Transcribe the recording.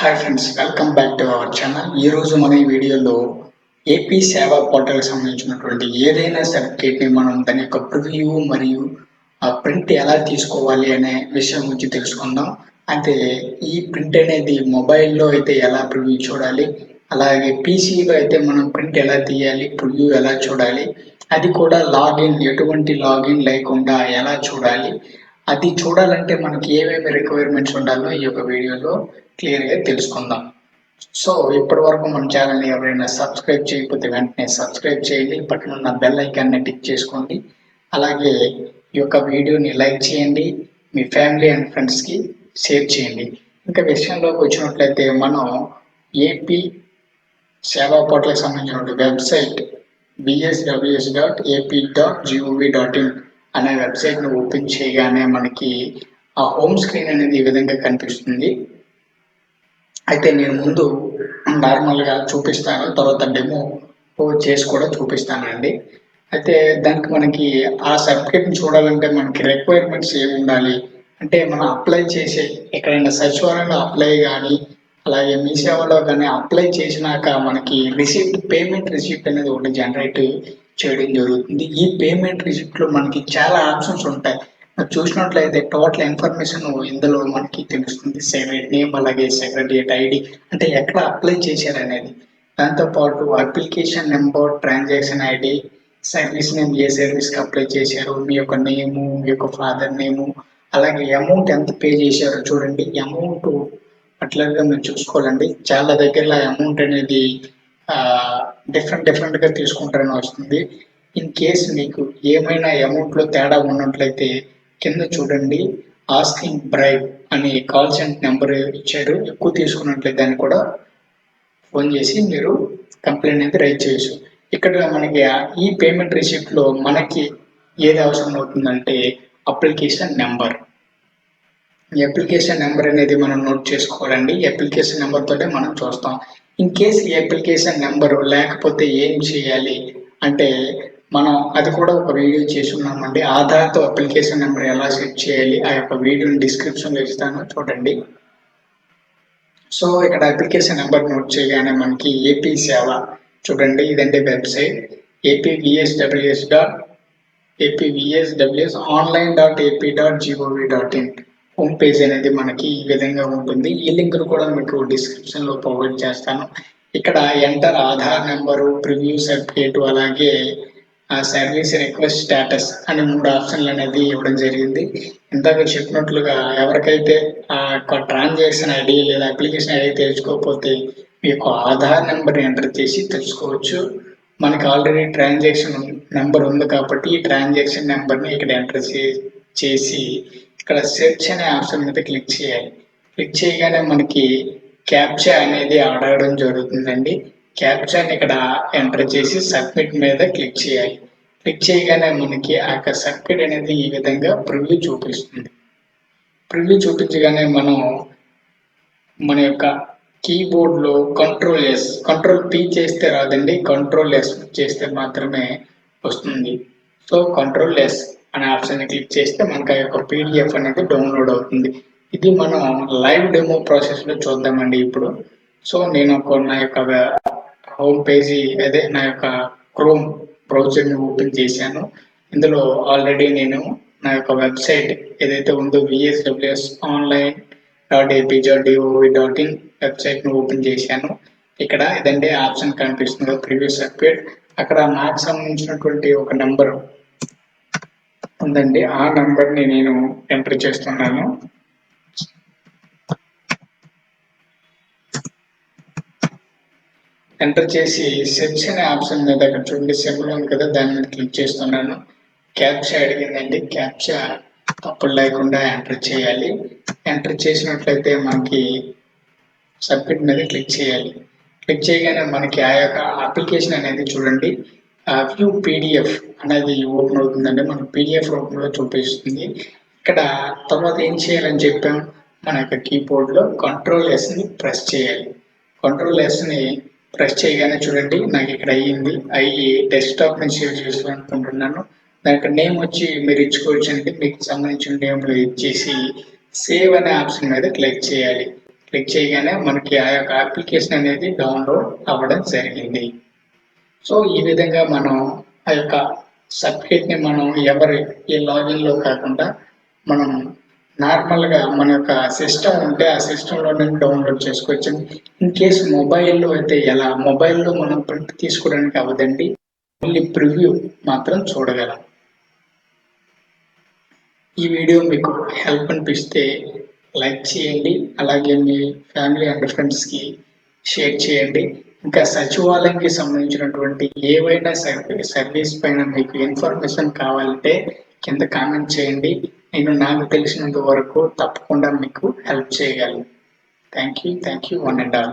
Hi friends welcome back to our channel ఈరోజు మన ఈ వీడియోలో ఏపీ సేవా పోర్టల్కి సంబంధించినటువంటి ఏదైనా సర్టిఫికేట్ని మనం దాని యొక్క ప్రివ్యూ మరియు ఆ ప్రింట్ ఎలా తీసుకోవాలి అనే విషయం గురించి తెలుసుకుందాం. అయితే ఈ ప్రింట్ అనేది మొబైల్లో అయితే ఎలా ప్రివ్యూ చూడాలి అలాగే పీసీలో అయితే మనం ప్రింట్ ఎలా తీయాలి ప్రివ్యూ ఎలా చూడాలి అది కూడా లాగిన్ ఎటువంటి లాగిన్ లేకుండా ఎలా చూడాలి అది చూడాలంటే మనకి ఏమేమి రిక్వైర్మెంట్స్ ఉండాలో ఈ యొక్క వీడియోలో క్లియర్గా తెలుసుకుందాం. సో ఇప్పటి వరకు మన ఛానల్ని ఎవరైనా సబ్స్క్రైబ్ చేయకపోతే వెంటనే సబ్స్క్రైబ్ చేయండి. పక్కన ఉన్న బెల్ ఐకాన్ని టిక్ చేసుకోండి. అలాగే ఈ యొక్క వీడియోని లైక్ చేయండి. మీ ఫ్యామిలీ అండ్ ఫ్రెండ్స్కి షేర్ చేయండి. ఇంకా విషయంలోకి వచ్చినట్లయితే మనం ఏపీ సేవా పోర్టల్కి సంబంధించిన website BSWS dot AP dot GOV dot in అనే వెబ్సైట్ని ఓపెన్ చేయగానే మనకి ఆ హోమ్ స్క్రీన్ అనేది ఈ విధంగా కనిపిస్తుంది. అయితే నేను ముందు నార్మల్గా చూపిస్తాను. తర్వాత డెమో చేసి కూడా చూపిస్తానండి. అయితే దానికి మనకి ఆ సర్టిఫికేట్ని చూడాలంటే మనకి రిక్వైర్మెంట్స్ ఏమి ఉండాలి? అంటే మనం అప్లై చేసే ఎక్కడైనా సచివాలయంలో అప్లై కానీ అలాగే మీ సేవలో కానీ అప్లై చేసినాక మనకి రిసిప్ట్ పేమెంట్ రిసిప్ట్ అనేది ఒకటి జనరేట్ చేయడం జరుగుతుంది. ఈ పేమెంట్ రిసిప్ట్లో మనకి చాలా ఆప్షన్స్ ఉంటాయి. చూసినట్లయితే టోటల్ ఇన్ఫర్మేషన్ ఇందులో మనకి తెలుస్తుంది సెక్రటరీ నేమ్ అలాగే సెక్రటరియట్ ఐడి అంటే ఎక్కడ అప్లై చేశారు అనేది దాంతోపాటు application number transaction ID service name ఏ సర్వీస్కి అప్లై చేశారు మీ యొక్క నేము మీ యొక్క ఫాదర్ నేము అలాగే అమౌంట్ ఎంత పే చేశారో చూడండి. అమౌంట్ అట్లాగా మీరు చూసుకోవాలండి. చాలా దగ్గర అమౌంట్ అనేది డిఫరెంట్ డిఫరెంట్గా తీసుకుంటారని వస్తుంది. ఇన్ కేస్ మీకు ఏమైనా అమౌంట్లో తేడా ఉన్నట్లయితే కింద చూడండి ఆస్కింగ్ బ్రైవ్ అనే కాల్ సెంటర్ నెంబర్ ఇచ్చారు. ఎక్కువ తీసుకున్నట్లయితే దాన్ని కూడా ఫోన్ చేసి మీరు కంప్లైంట్ అనేది రైజ్ చేయొచ్చు. ఇక్కడ మనకి ఈ పేమెంట్ రిసిప్ట్లో మనకి ఏది అవసరం అవుతుందంటే అప్లికేషన్ నెంబర్ ఈ అప్లికేషన్ నెంబర్ అనేది మనం నోట్ చేసుకోవాలండి. అప్లికేషన్ నెంబర్ మనం చూస్తాం. ఇన్ కేస్ ఈ అప్లికేషన్ నెంబర్ లేకపోతే ఏం చేయాలి? అంటే మనం అది కూడా ఒక వీడియో చేసి ఉన్నామండి ఆధార్తో అప్లికేషన్ నెంబర్ ఎలా సెట్ చేయాలి ఆ యొక్క వీడియోని డిస్క్రిప్షన్లో ఇస్తాను చూడండి. సో ఇక్కడ అప్లికేషన్ నెంబర్ నోట్ చేయగానే మనకి ఏపీ సేవ చూడండి ఇదండి website. APVSWS dot APVSWS online dot AP dot GOV dot in home page అనేది మనకి ఈ విధంగా ఉంటుంది. ఈ లింక్ను కూడా మీకు డిస్క్రిప్షన్లో ప్రొవైడ్ చేస్తాను. ఇక్కడ enter Aadhaar number preview certificate అలాగే ఆ సర్వీస్ రిక్వెస్ట్ స్టేటస్ అనే మూడు ఆప్షన్లు అనేది ఇవ్వడం జరిగింది. ఇందాక చెప్పినట్లుగా ఎవరికైతే ఆ యొక్క ట్రాన్సాక్షన్ ఐడి లేదా అప్లికేషన్ ఐడి తెలుసుకోకపోతే మీ యొక్క ఆధార్ నెంబర్ ఎంటర్ చేసి తెలుసుకోవచ్చు. మనకి ఆల్రెడీ ట్రాన్సాక్షన్ నెంబర్ ఉంది కాబట్టి ఈ ట్రాన్సాక్షన్ నెంబర్ని ఇక్కడ ఎంటర్ చేసి ఇక్కడ సెర్చ్ అనే ఆప్షన్ మీద క్లిక్ చేయాలి. క్లిక్ చేయగానే మనకి క్యాప్చా అనేది ఆడడం జరుగుతుందండి. క్యాప్షన్ ఇక్కడ ఎంటర్ చేసి సబ్మిట్ మీద క్లిక్ చేయాలి. క్లిక్ చేయగానే మనకి ఆ సబ్మిట్ అనేది ఈ విధంగా ప్రివ్యూ చూపిస్తుంది. ప్రివ్యూ చూపించగానే మనం మన యొక్క కీబోర్డ్లో కంట్రోల్ ఎస్ కంట్రోల్ పీ చేస్తే రాదండి కంట్రోల్ ఎస్ చేస్తే మాత్రమే వస్తుంది. సో కంట్రోల్ ఎస్ అనే ఆప్షన్ క్లిక్ చేస్తే మనకు ఆ యొక్క పీడిఎఫ్ అనేది డౌన్లోడ్ అవుతుంది. ఇది మనం లైవ్ డెమో ప్రాసెస్లో చూద్దామండి ఇప్పుడు. సో నేను ఒక నా యొక్క హోమ్ పేజీ అదే నా యొక్క క్రోమ్ బ్రౌజర్ని ఓపెన్ చేశాను. ఇందులో ఆల్రెడీ నేను నా యొక్క వెబ్సైట్ ఏదైతే ఉందో విఎస్డబ్ల్యూఎస్ ఆన్లైన్ డాట్ ఏపీజా డిఓవి డాట్ ఇన్ వెబ్సైట్ను ఓపెన్ చేశాను. ఇక్కడ ఇదంటే ఆప్షన్ కనిపిస్తుంది ప్రీవియస్ అప్డేట్ అక్కడ నాకు సంబంధించినటువంటి ఒక నెంబర్ ఉందండి. ఆ నెంబర్ని నేను ఎంటర్ చేస్తున్నాను. ఎంటర్ చేసి సెప్స్ అనే ఆప్షన్ మీద అక్కడ చూడండి సింబల్ ఉంది కదా దాని మీద క్లిక్ చేస్తున్నాను. క్యాప్చా అడిగిందండి. క్యాప్చా తప్పులు లేకుండా ఎంటర్ చేయాలి. ఎంటర్ చేసినట్లయితే మనకి సబ్మిట్ మీద క్లిక్ చేయాలి. క్లిక్ చేయగానే మనకి ఆ యొక్క అప్లికేషన్ అనేది చూడండి. వ్యూ పీడిఎఫ్ అనేది ఓపెన్ అవుతుందండి. మనకు పీడిఎఫ్ రూపంలో చూపిస్తుంది. ఇక్కడ తర్వాత ఏం చేయాలని చెప్పాం? మన యొక్క కీబోర్డ్లో కంట్రోల్ ఎస్ని ప్రెస్ చేయాలి. కంట్రోల్ ఎస్ని ప్రెస్ చేయగానే చూడండి నాకు ఇక్కడ అయ్యింది. అయ్యి డెస్క్టాప్ నుంచి సేవ్ చేసుకోవాలనుకుంటున్నాను దానికి నేమ్ వచ్చి మీరు ఇచ్చుకోవచ్చు అంటే మీకు సంబంధించిన నేమ్ ఇచ్చేసి సేవ్ అనే ఆప్షన్ మీద క్లిక్ చేయాలి. క్లిక్ చేయగానే మనకి ఆ యొక్క అప్లికేషన్ అనేది డౌన్లోడ్ అవ్వడం జరిగింది. సో ఈ విధంగా మనం ఆ యొక్క సర్టిఫికేట్ని మనం ఎవరి ఈ లాగిన్లో కాకుండా మనం నార్మల్గా మన యొక్క సిస్టమ్ ఉంటే ఆ సిస్టంలోనే డౌన్లోడ్ చేసుకోవచ్చు. ఇన్ కేస్ మొబైల్లో అయితే ఎలా? మొబైల్లో మనం ప్రింట్ తీసుకోవడానికి అవ్వదండి. ఓన్లీ ప్రివ్యూ మాత్రం చూడగలం. ఈ వీడియో మీకు హెల్ప్ అనిపిస్తే లైక్ చేయండి. అలాగే మీ ఫ్యామిలీ అండ్ ఫ్రెండ్స్కి షేర్ చేయండి. ఇంకా సచివాలయంకి సంబంధించినటువంటి ఏవైనా సర్వీస్ పైన మీకు ఇన్ఫర్మేషన్ కావాలంటే కింద కామెంట్ చేయండి. నేను నాకు తెలిసినంత వరకు తప్పకుండా మీకు హెల్ప్ చేయగలను. Thank you thank you one and all